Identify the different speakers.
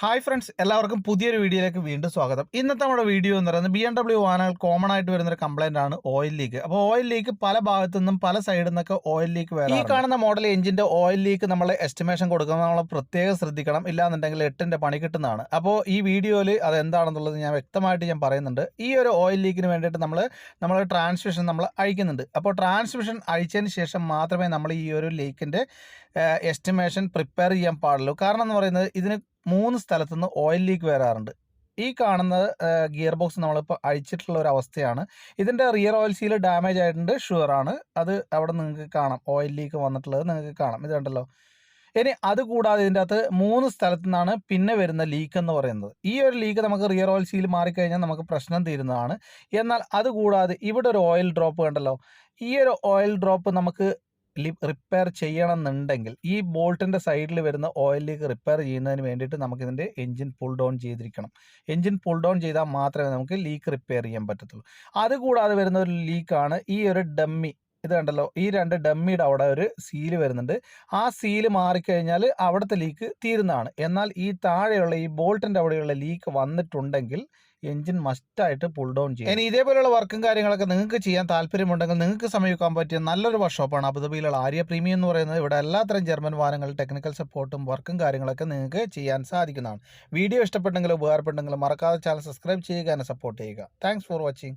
Speaker 1: Hi friends എല്ലാവർക്കും പുതിയൊരു വീഡിയോയിലേക്ക് വീണ്ടും സ്വാഗതം. ഇന്നത്തെ നമ്മുടെ വീഡിയോ എന്ന് പറയുന്നത് ബി എം ഡബ്ല്യു വാഹനങ്ങൾ കോമൺ ആയിട്ട് വരുന്ന ഒരു കംപ്ലൈന്റ് ആണ് ഓയിൽ ലീക്ക് അപ്പോൾ ഓയിൽ ലീക്ക് പല ഭാഗത്തു നിന്നും പല സൈഡിൽ നിന്നൊക്കെ ഓയിൽ ലീക്ക് വരാം ഈ കാണുന്ന മോഡൽ എഞ്ചിന്റെ ഓയിൽ ലീക്ക് നമ്മൾ എസ്റ്റിമേഷൻ കൊടുക്കുന്നത് നമ്മൾ പ്രത്യേകം ശ്രദ്ധിക്കണം. ഇല്ലാന്നുണ്ടെങ്കിൽ എട്ടിന്റെ പണി കിട്ടുന്നതാണ്. അപ്പോൾ ഈ വീഡിയോയിൽ അത് എന്താണെന്നുള്ളത് ഞാൻ വ്യക്തമായിട്ട് ഞാൻ പറയുന്നുണ്ട്. ഈ ഒരു ഓയിൽ ലീക്കിന് വേണ്ടിയിട്ട് നമ്മൾ നമ്മൾ ട്രാൻസ്മിഷൻ നമ്മൾ അഴിക്കുന്നുണ്ട്. അപ്പോൾ ട്രാൻസ്മിഷൻ അഴിച്ചതിന് ശേഷം മാത്രമേ നമ്മൾ ഈ ഒരു ലീക്കിന്റെ എസ്റ്റിമേഷൻ പ്രിപ്പയർ ചെയ്യാൻ പാടുള്ളൂ. കാരണം എന്ന് പറയുന്നത് ഇതിന് മൂന്ന് സ്ഥലത്തുനിന്ന് ഓയിൽ ലീക്ക് വരാറുണ്ട്. ഈ കാണുന്ന ഗിയർ ബോക്സ് നമ്മളിപ്പോൾ അഴിച്ചിട്ടുള്ള ഒരു അവസ്ഥയാണ് ഇതിന്റെ റിയർ ഓയിൽ സീൽ ഡാമേജ് ആയിട്ടുണ്ട്. ഷുവർ ആണ്. അത് അവിടെ നിങ്ങൾക്ക് കാണാം. ഓയിൽ ലീക്ക് വന്നിട്ടുള്ളത് നിങ്ങൾക്ക് കാണാം. ഇത് കണ്ടല്ലോ. ഇനി അതുകൂടാതെ ഇതിന്റെ അകത്ത് മൂന്ന് സ്ഥലത്തു നിന്നാണ് പിന്നെ വരുന്ന ലീക്ക് എന്ന് പറയുന്നത്. ഈ ഒരു ലീക്ക് നമുക്ക് റിയർ ഓയിൽ സീൽ മാറിക്കഴിഞ്ഞാൽ നമുക്ക് പ്രശ്നം തീരുന്നതാണ്. എന്നാൽ അതുകൂടാതെ ഇവിടെ ഒരു ഓയിൽ ഡ്രോപ്പ് കണ്ടല്ലോ. ഈ ഒരു ഓയിൽ ഡ്രോപ്പ് നമുക്ക് റിപ്പയർ ചെയ്യണമെന്നുണ്ടെങ്കിൽ ഈ ബോൾട്ടിന്റെ സൈഡിൽ വരുന്ന ഓയിൽ ലീക്ക് റിപ്പയർ ചെയ്യുന്നതിന് വേണ്ടിയിട്ട് നമുക്ക് ഇതിന്റെ എഞ്ചിൻ പുൾ ഡൗൺ ചെയ്തിരിക്കണം. എഞ്ചിൻ പുൾ ഡൗൺ ചെയ്താൽ മാത്രമേ നമുക്ക് ലീക്ക് റിപ്പയർ ചെയ്യാൻ പറ്റത്തുള്ളൂ. അതുകൂടാതെ വരുന്ന ഒരു ലീക്കാണ് ഈ ഒരു ഡമ്മി ഇത് കണ്ടല്ലോ ഈ രണ്ട് ഡമ്മിയുടെ അവിടെ ഒരു സീൽ വരുന്നുണ്ട്. ആ സീൽ മാറിക്കഴിഞ്ഞാൽ അവിടുത്തെ ലീക്ക് തീരുന്നതാണ്. എന്നാൽ ഈ താഴെയുള്ള ഈ ബോൾട്ടിന്റെ അവിടെയുള്ള ലീക്ക് വന്നിട്ടുണ്ടെങ്കിൽ എഞ്ചിൻ മസ്റ്റായിട്ട് പുൾ ഡൗൺ ചെയ്യും. ഇനി ഇതേപോലെയുള്ള വർക്കും കാര്യങ്ങളൊക്കെ നിങ്ങൾക്ക് ചെയ്യാൻ താല്പര്യമുണ്ടെങ്കിൽ നിങ്ങൾക്ക് സമീപിക്കാൻ പറ്റിയ നല്ലൊരു വർക്ക്ഷോപ്പാണ് അബുദാബിയിലുള്ള ആര്യ പ്രീമിയം എന്ന് പറയുന്നത് ഇവിടെ എല്ലാത്തരം ജർമ്മൻ വാഹനങ്ങൾ ടെക്നിക്കൽ സപ്പോർട്ടും വർക്കും കാര്യങ്ങളൊക്കെ നിങ്ങൾക്ക് ചെയ്യാൻ സാധിക്കുന്നതാണ്. വീഡിയോ ഇഷ്ടപ്പെട്ടെങ്കിൽ ഉപകാരപ്പെട്ടെങ്കിൽ മറക്കാതെ ചാനൽ സബ്സ്ക്രൈബ് ചെയ്യുക സപ്പോർട്ട് ചെയ്യുക. Thanks for watching